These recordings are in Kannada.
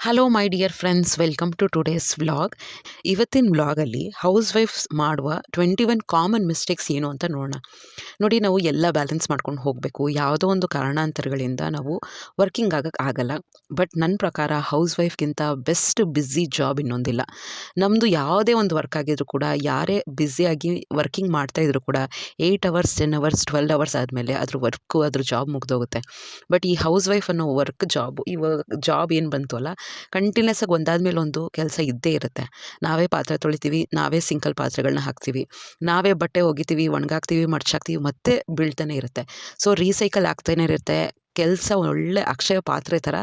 Hello my dear friends welcome to today's vlog ಇವತ್ತಿನ ವ್ಲಾಗಲ್ಲಿ ಹೌಸ್ ವೈಫ್ಸ್ ಮಾಡುವ ಟ್ವೆಂಟಿ ಒನ್ ಕಾಮನ್ ಮಿಸ್ಟೇಕ್ಸ್ ಏನು ಅಂತ ನೋಡೋಣ. ನೋಡಿ, ನಾವು ಎಲ್ಲ ಬ್ಯಾಲೆನ್ಸ್ ಮಾಡ್ಕೊಂಡು ಹೋಗಬೇಕು. ಯಾವುದೋ ಒಂದು ಕಾರಣಾಂತರಗಳಿಂದ ನಾವು ವರ್ಕಿಂಗ್ ಆಗಕ್ಕೆ ಆಗಲ್ಲ. ಬಟ್ ನನ್ನ ಪ್ರಕಾರ ಹೌಸ್ ವೈಫ್ಗಿಂತ ಬೆಸ್ಟ್ ಬ್ಯುಸಿ ಜಾಬ್ ಇನ್ನೊಂದಿಲ್ಲ. ನಮ್ಮದು ಯಾವುದೇ ಒಂದು ವರ್ಕ್ ಆಗಿದ್ರೂ ಕೂಡ, ಯಾರೇ ಬ್ಯುಸಿಯಾಗಿ ವರ್ಕಿಂಗ್ ಮಾಡ್ತಾಯಿದ್ರು ಕೂಡ eight hours ten hours twelve hours ಆದಮೇಲೆ ಅದ್ರ ವರ್ಕು ಅದ್ರ ಜಾಬ್ ಮುಗ್ದೋಗುತ್ತೆ. ಬಟ್ ಈ ಹೌಸ್ ವೈಫ್ ಅನ್ನೋ ವರ್ಕ್ ಜಾಬ್ ಈ ಜಾಬ್ ಏನು ಬಂತು ಅಲ್ಲ ಕಂಟಿನ್ಯೂಸ್ ಆಗಿ ಒಂದಾದ್ಮೇಲೆ ಒಂದು ಕೆಲಸ ಇದ್ದೇ ಇರುತ್ತೆ. ನಾವೇ ಪಾತ್ರೆ ತೊಳಿತೀವಿ, ನಾವೇ ಸಿಂಕಲ್ ಪಾತ್ರೆಗಳನ್ನ ಹಾಕ್ತೀವಿ, ನಾವೇ ಬಟ್ಟೆ ಒಗಿತೀವಿ, ಒಣಗಾಕ್ತೀವಿ, ಮಡ್ಚಾಕ್ತೀವಿ, ಮತ್ತೆ ಬೀಳ್ತಾನೆ ಇರುತ್ತೆ. ಸೊ ರೀಸೈಕಲ್ ಆಗ್ತಾನೇ ಇರುತ್ತೆ. ಕೆಲಸ ಒಳ್ಳೆ ಅಕ್ಷಯ ಪಾತ್ರೆ ಥರ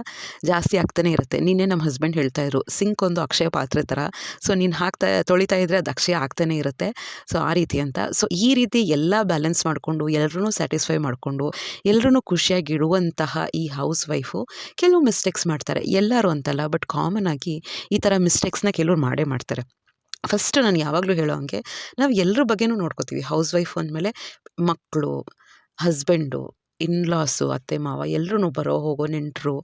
ಜಾಸ್ತಿ ಆಗ್ತಾನೆ ಇರುತ್ತೆ. ನಿನ್ನೆ ನಮ್ಮ ಹಸ್ಬೆಂಡ್ ಹೇಳ್ತಾ ಇದ್ರು ಸಿಂಕ್ ಒಂದು ಅಕ್ಷಯ ಪಾತ್ರೆ ಥರ ಸೊ ನೀನು ಹಾಕ್ತಾ, ತೊಳಿತಾ ಇದ್ದರೆ ಅದು ಅಕ್ಷಯ ಆಗ್ತಾನೆ ಇರುತ್ತೆ. ಸೊ ಆ ರೀತಿ ಅಂತ. ಸೊ ಈ ರೀತಿ ಎಲ್ಲ ಬ್ಯಾಲೆನ್ಸ್ ಮಾಡಿಕೊಂಡು ಎಲ್ಲರೂ ಸ್ಯಾಟಿಸ್ಫೈ ಮಾಡಿಕೊಂಡು ಎಲ್ಲರೂ ಖುಷಿಯಾಗಿ ಇಡುವಂತಹ ಈ ಹೌಸ್ ವೈಫು ಕೆಲವು ಮಿಸ್ಟೇಕ್ಸ್ ಮಾಡ್ತಾರೆ. ಎಲ್ಲರೂ ಅಂತಲ್ಲ ಬಟ್ ಕಾಮನ್ ಆಗಿ ಈ ಥರ ಮಿಸ್ಟೇಕ್ಸ್ನ ಕೆಲವ್ರು ಮಾಡೇ ಮಾಡ್ತಾರೆ. ಫಸ್ಟ್ ನಾನು ಯಾವಾಗಲೂ ಹೇಳೋ ಹಂಗೆ, ನಾವು ಎಲ್ಲರ ಬಗ್ಗೆನೂ ನೋಡ್ಕೋತೀವಿ. ಹೌಸ್ ವೈಫ್ ಅಂದಮೇಲೆ ಮಕ್ಕಳು ಹಸ್ಬೆಂಡು ಇನ್ಲಾಸು ಅತ್ತೆ, ಮಾವ ಎಲ್ಲರೂ ಬರೋ ಹೋಗೋ ನೆಂಟರು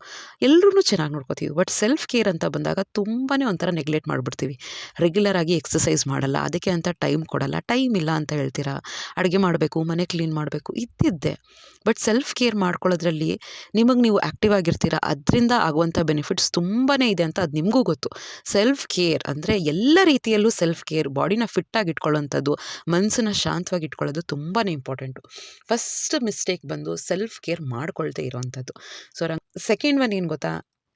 ಎಲ್ಲರೂ ಚೆನ್ನಾಗಿ ನೋಡ್ಕೋತೀವಿ. ಬಟ್ ಸೆಲ್ಫ್ ಕೇರ್ ಅಂತ ಬಂದಾಗ ತುಂಬಾ ಒಂಥರ ನೆಗ್ಲೆಕ್ಟ್ ಮಾಡಿಬಿಡ್ತೀವಿ. ರೆಗ್ಯುಲರಾಗಿ ಎಕ್ಸಸೈಸ್ ಮಾಡಲ್ಲ, ಅದಕ್ಕೆ ಅಂತ ಟೈಮ್ ಕೊಡಲ್ಲ ಟೈಮ್ ಇಲ್ಲ ಅಂತ ಹೇಳ್ತೀರಾ? ಅಡುಗೆ ಮಾಡಬೇಕು, ಮನೆ ಕ್ಲೀನ್ ಮಾಡಬೇಕು, ಇದ್ದಿದ್ದೆ. ಬಟ್ ಸೆಲ್ಫ್ ಕೇರ್ ಮಾಡ್ಕೊಳ್ಳೋದ್ರಲ್ಲಿ ನಿಮಗೆ ನೀವು ಆ್ಯಕ್ಟಿವ್ ಆಗಿರ್ತೀರ, ಅದರಿಂದ ಆಗುವಂಥ ಬೆನಿಫಿಟ್ಸ್ ತುಂಬಾ ಇದೆ ಅಂತ ಅದು ನಿಮಗೂ ಗೊತ್ತು. ಸೆಲ್ಫ್ ಕೇರ್ ಅಂದರೆ ಎಲ್ಲ ರೀತಿಯಲ್ಲೂ ಸೆಲ್ಫ್ ಕೇರ್ ಬಾಡಿನ ಫಿಟ್ಟಾಗಿ ಇಟ್ಕೊಳ್ಳೋಂಥದ್ದು ಮನಸ್ಸನ್ನ ಶಾಂತವಾಗಿ ಇಟ್ಕೊಳ್ಳೋದು ತುಂಬಾ ಇಂಪಾರ್ಟೆಂಟು ಫಸ್ಟ್ ಮಿಸ್ಟೇಕ್ ಬಂದು ಸೆಲ್ಫ್ ಕೇರ್ ಮಾಡ್ಕೊಳ್ತೇ ಇರೋವಂಥದ್ದು ಸೊ ಸೆಕೆಂಡ್ ಒನ್ ಏನು ಗೊತ್ತಾ?